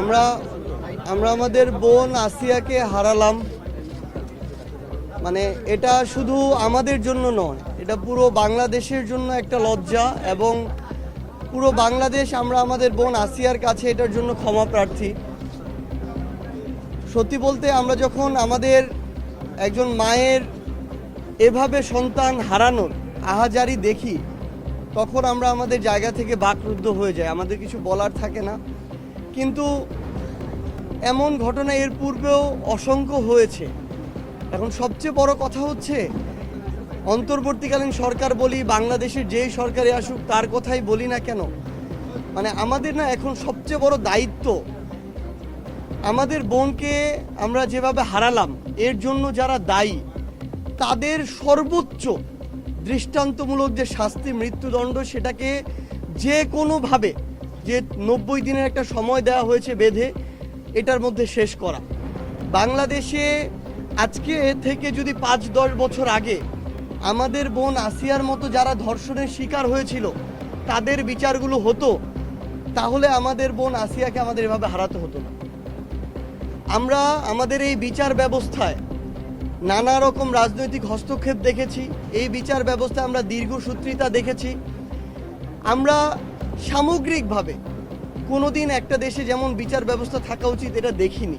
আমরা আমরা আমাদের বোন আসিয়াকে হারালাম। মানে এটা শুধু আমাদের জন্য নয়, এটা পুরো বাংলাদেশের জন্য একটা লজ্জা এবং পুরো বাংলাদেশ, আমরা আমাদের বোন আসিয়ার কাছে এটার জন্য ক্ষমা প্রার্থী। সত্যি বলতে আমরা যখন আমাদের একজন মায়ের এভাবে সন্তান হারানোর আহাজারি দেখি, তখন আমরা আমাদের জায়গা থেকে বাকরুদ্ধ হয়ে যাই। আমাদের কিছু বলার থাকে না। কিন্তু এমন ঘটনা এর পূর্বেও অসংখ্য হয়েছে। এখন সবচেয়ে বড় কথা হচ্ছে, অন্তর্বর্তীকালীন সরকার বলি, বাংলাদেশের যেই সরকারে আসুক, তার কথাই বলি না কেন? মানে আমাদের না এখন সবচেয়ে বড় দায়িত্ব, আমাদের বোনকে আমরা যেভাবে হারালাম, এর জন্য যারা দায়ী, তাদের সর্বোচ্চ দৃষ্টান্তমূলক যে শাস্তি, মৃত্যুদণ্ড, সেটাকে যে কোনোভাবে যে নব্বই দিনের একটা সময় দেওয়া হয়েছে বেঁধে, এটার মধ্যে শেষ করা। বাংলাদেশে আজকে থেকে যদি পাঁচ দশ বছর আগে আমাদের বোন আসিয়ার মতো যারা ধর্ষণের শিকার হয়েছিল, তাদের বিচারগুলো হতো, তাহলে আমাদের বোন আসিয়াকে আমাদের এভাবে হারাতে হতো না। আমরা আমাদের এই বিচার ব্যবস্থায় নানা রকম রাজনৈতিক হস্তক্ষেপ দেখেছি, এই বিচার ব্যবস্থায় আমরা দীর্ঘসূত্রিতা দেখেছি। আমরা সামগ্রিকভাবে। কোনোদিন একটা দেশে যেমন বিচার ব্যবস্থা থাকা উচিত এটা দেখিনি।